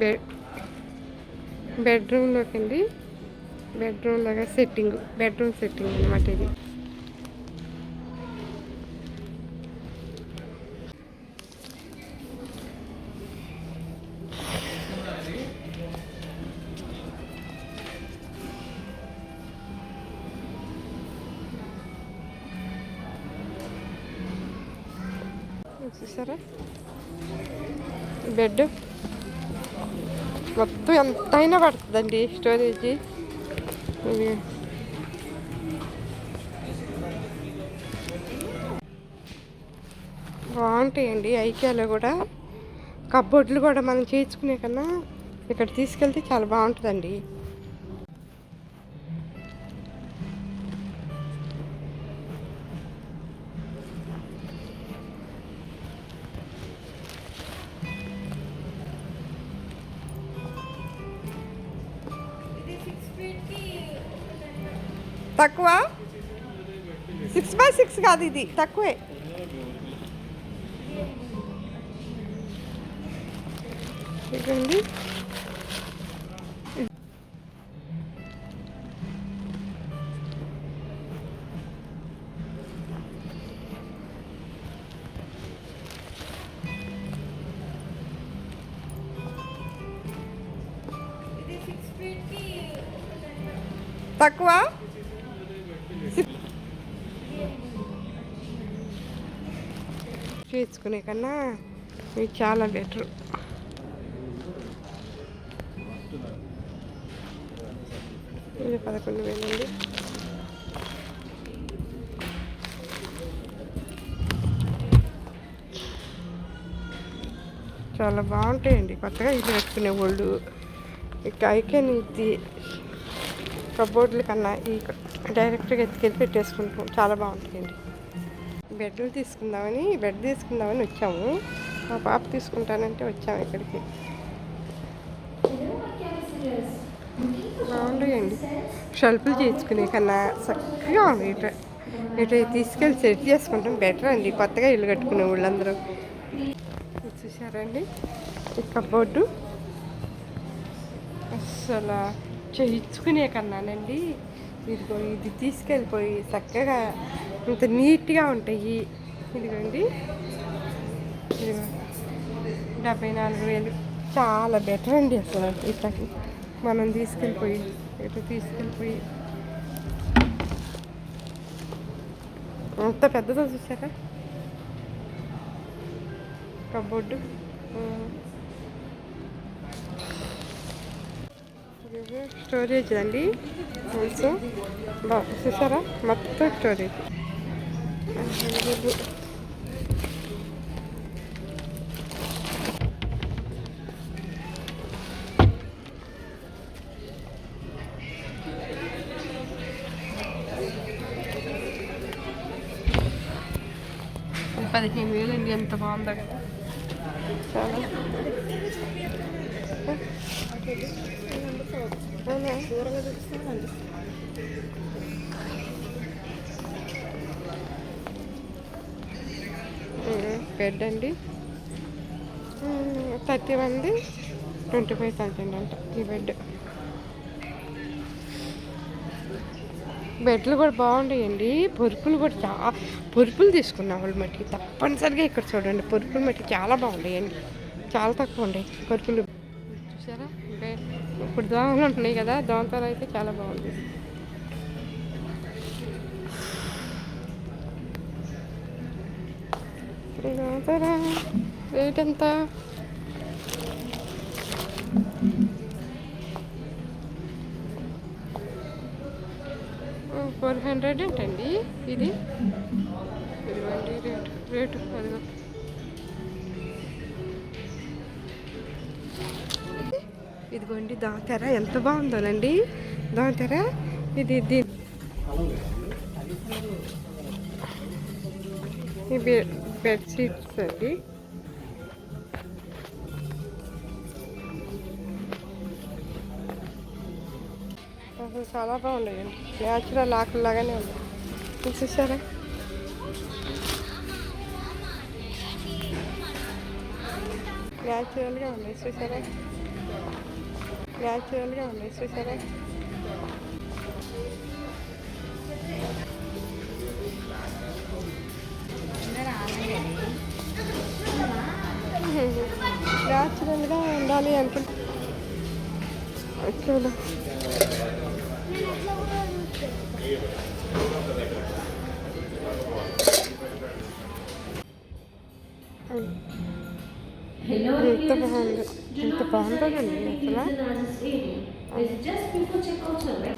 Bed బెడ్రూమ్లోకి అండి. Bedroom లాగా సెట్టింగ్ బెడ్రూమ్ సెట్టింగ్ అనమాట ఇది. చూసారా? బెడ్ మొత్తం ఎంతైనా పడుతుందండి స్టోరేజ్ బాగుంటాయండి ఐక్యాలో కూడా కబ్బోర్డ్లు కూడా మనం చేయించుకునే కన్నా ఇక్కడ తీసుకెళ్తే చాలా బాగుంటుందండి. తక్కువ సిక్స్ బై సిక్స్ కాదు ఇది తక్కువే ఇదండి తక్కువ చేయించుకునే కన్నా ఇవి చాలా బెటర్. ఇది పదకొండు వేలండి చాలా బాగుంటాయండి. కొత్తగా ఇల్లు పెట్టుకునే వాళ్ళు ఇక ఐకెన్ ఇది కబోర్డుల కన్నా ఈ డైరెక్ట్గా ఎత్తుకెళ్ళి పెట్టేసుకుంటాం. చాలా బాగుంటాయండి. బెడ్లు తీసుకుందామని బెడ్ తీసుకుందామని వచ్చాము. మా పాప తీసుకుంటానంటే వచ్చాము ఇక్కడికి. బాగుంటాయండి షెల్ఫ్లు చేసుకునే కన్నా చక్కగా ఉంది ఇటు. ఇటు తీసుకెళ్ళి సెట్ చేసుకుంటాం. బెటర్ అండి. కొత్తగా ఇల్లు కట్టుకునే వాళ్ళందరూ చూసారండి ఈ కబోర్డు. అసలు చేయించుకునే కన్నానండి. ఇదిగో ఇది తీసుకెళ్ళిపోయి చక్కగా ఇంత నీట్గా ఉంటాయి. ఇదిగోండి. ఇదిగో డెబ్బై నాలుగు వేలు. చాలా బెటర్ అండి అసలు ఇట్లా మనం తీసుకెళ్ళిపోయి ఇట్లా తీసుకెళ్ళిపోయి. అంత పెద్దదో చూసారా? కబోర్డు. స్టోరేజ్ అండి. ఆల్సో చూసారా? మొత్తం స్టోరేజ్. పదిహేను వేలు అండి ఎంత బాగుందో కదా చాలా అవునా? ఉమ్, బెడ్ అండి థర్టీ వన్ది ట్వంటీ ఫైవ్ థౌజండ్ అంట ఈ బెడ్. బెడ్లు కూడా బాగుంటాయండి పొరుపులు కూడా చాలా పొరుపులు తీసుకున్నాం వాళ్ళు మట్టి తప్పనిసరిగా ఇక్కడ చూడండి. పొరుపులు మట్టి చాలా బాగుంటాయండి చాలా తక్కువ ఉండేవి పొరుపులు. చూసారా? బెడ్ ఇప్పుడు దోమలు ఉంటున్నాయి కదా దోమతలు అయితే చాలా బాగుంది. రేట్ ఎంత ఫోర్ హండ్రెడ్ ఏంటండి ఇది? ఇదిగోండి రేటు రేటు అదిగో. ఇదిగోండి దాతెర ఎంత బాగుందోనండి. దాతెర ఇది ఇది. బెడ్షీట్స్ అండి. అసలు చాలా బాగున్నాయండి న్యాచురల్ ఆకుల్లాగానే ఉన్నాయి. చూసారా? న్యాచురల్గా ఉన్నాయి. చూసారా? న్యాచురల్గా ఉన్నాయి. చూసారా? న్యాచురల్గా ఉండాలి అనుకుంటా ఇక్కడ Hello, ఎంత dear బాగుంది visitors. Do ఎంత not బాగుంటుందండి hesitate to అసలు